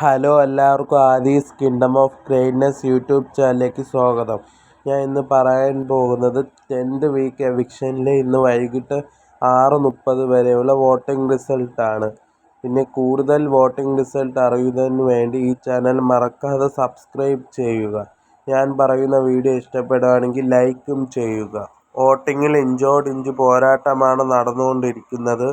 Hello എല്ലാവർക്കും Adhi's kingdom of greatness YouTube ചാനലിലേക്ക് സ്വാഗതം. ഞാൻ ഇന്ന് പറയാൻ പോകുന്നത് ടെൻത്ത് വീക്ക് എവിക്ഷനിൽ ഇന്ന് വൈകിട്ട് ആറ് മുപ്പത് വരെയുള്ള വോട്ടിംഗ് റിസൾട്ടാണ്. പിന്നെ കൂടുതൽ വോട്ടിംഗ് റിസൾട്ട് അറിയുന്നതിന് വേണ്ടി ഈ ചാനൽ മറക്കാതെ സബ്സ്ക്രൈബ് ചെയ്യുക. ഞാൻ പറയുന്ന വീഡിയോ ഇഷ്ടപ്പെടുകയാണെങ്കിൽ ലൈക്കും ചെയ്യുക. വോട്ടിങ്ങിൽ ഇഞ്ചോടിഞ്ച് പോരാട്ടമാണ് നടന്നുകൊണ്ടിരിക്കുന്നത്.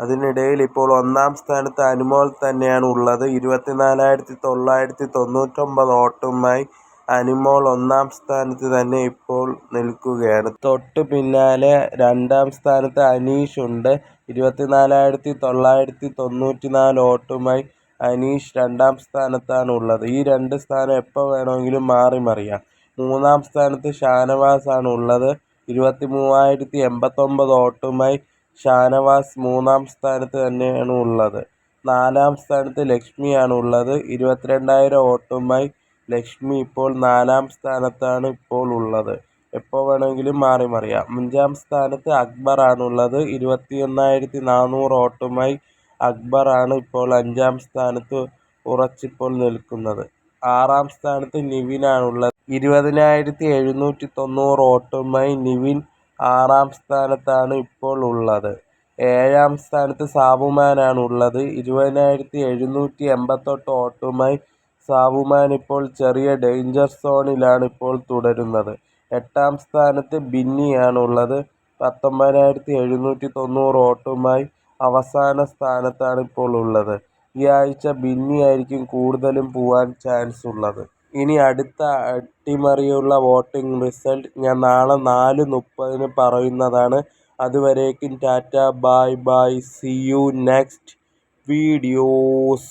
അതിനിടയിൽ ഇപ്പോൾ ഒന്നാം സ്ഥാനത്ത് അനുമോൾ തന്നെയാണ് ഉള്ളത്. ഇരുപത്തിനാലായിരത്തി തൊള്ളായിരത്തി തൊണ്ണൂറ്റൊമ്പത് വോട്ടുമായി അനുമോൾ ഒന്നാം സ്ഥാനത്ത് തന്നെ ഇപ്പോൾ നിൽക്കുകയാണ്. തൊട്ട് പിന്നാലെ രണ്ടാം സ്ഥാനത്ത് അനീഷ് ഉണ്ട്. ഇരുപത്തിനാലായിരത്തി തൊള്ളായിരത്തി തൊണ്ണൂറ്റി നാല് വോട്ടുമായി അനീഷ് രണ്ടാം സ്ഥാനത്താണ് ഉള്ളത്. ഈ രണ്ട് സ്ഥാനം എപ്പോൾ വേണമെങ്കിലും മാറി മറിയാം. മൂന്നാം സ്ഥാനത്ത് ഷാനവാസ് ആണ് ഉള്ളത്. ഇരുപത്തി മൂവായിരത്തി എൺപത്തൊമ്പത് വോട്ടുമായി ഷാനവാസ് മൂന്നാം സ്ഥാനത്ത് തന്നെയാണ് ഉള്ളത്. നാലാം സ്ഥാനത്ത് ലക്ഷ്മിയാണ് ഉള്ളത്. ഇരുപത്തിരണ്ടായിരം വോട്ടുമായി ലക്ഷ്മി ഇപ്പോൾ നാലാം സ്ഥാനത്താണ് ഇപ്പോൾ ഉള്ളത്. എപ്പോൾ വേണമെങ്കിലും മാറി മറിയാം. അഞ്ചാം സ്ഥാനത്ത് അക്ബറാണ് ഉള്ളത്. ഇരുപത്തി ഒന്നായിരത്തി നാനൂറ് വോട്ടുമായി അക്ബറാണ് ഇപ്പോൾ അഞ്ചാം സ്ഥാനത്ത് ഉറച്ചിപ്പോൾ നിൽക്കുന്നത്. ആറാം സ്ഥാനത്ത് നിവിനാണുള്ളത് ഇരുപതിനായിരത്തി എഴുന്നൂറ്റി തൊണ്ണൂറ് വോട്ടുമായി നിവിൻ ആറാം സ്ഥാനത്താണ് ഇപ്പോൾ ഉള്ളത്. ഏഴാം സ്ഥാനത്ത് സാബുമാനാണ് ഉള്ളത്. ഇരുപതിനായിരത്തി എഴുന്നൂറ്റി എൺപത്തെട്ട് വോട്ടുമായി സാബുമാൻ ഇപ്പോൾ ചെറിയ ഡേഞ്ചർ സോണിലാണ് ഇപ്പോൾ തുടരുന്നത്. എട്ടാം സ്ഥാനത്ത് ബിന്നിയാണ് ഉള്ളത്. പത്തൊമ്പതിനായിരത്തി എഴുന്നൂറ്റി തൊണ്ണൂറ് വോട്ടുമായി അവസാന സ്ഥാനത്താണ് ഇപ്പോൾ ഉള്ളത്. ഈ ആഴ്ച ബിന്നി ആയിരിക്കും കൂടുതലും പോവാൻ ചാൻസ് ഉള്ളത്. ഇനി അടുത്ത അട്ടിമറിയുള്ള വോട്ടിംഗ് റിസൾട്ട് ഞാൻ നാളെ നാല് മുപ്പതിന് പറയുന്നതാണ്. അതുവരേക്കും tata bye bye see you next videos.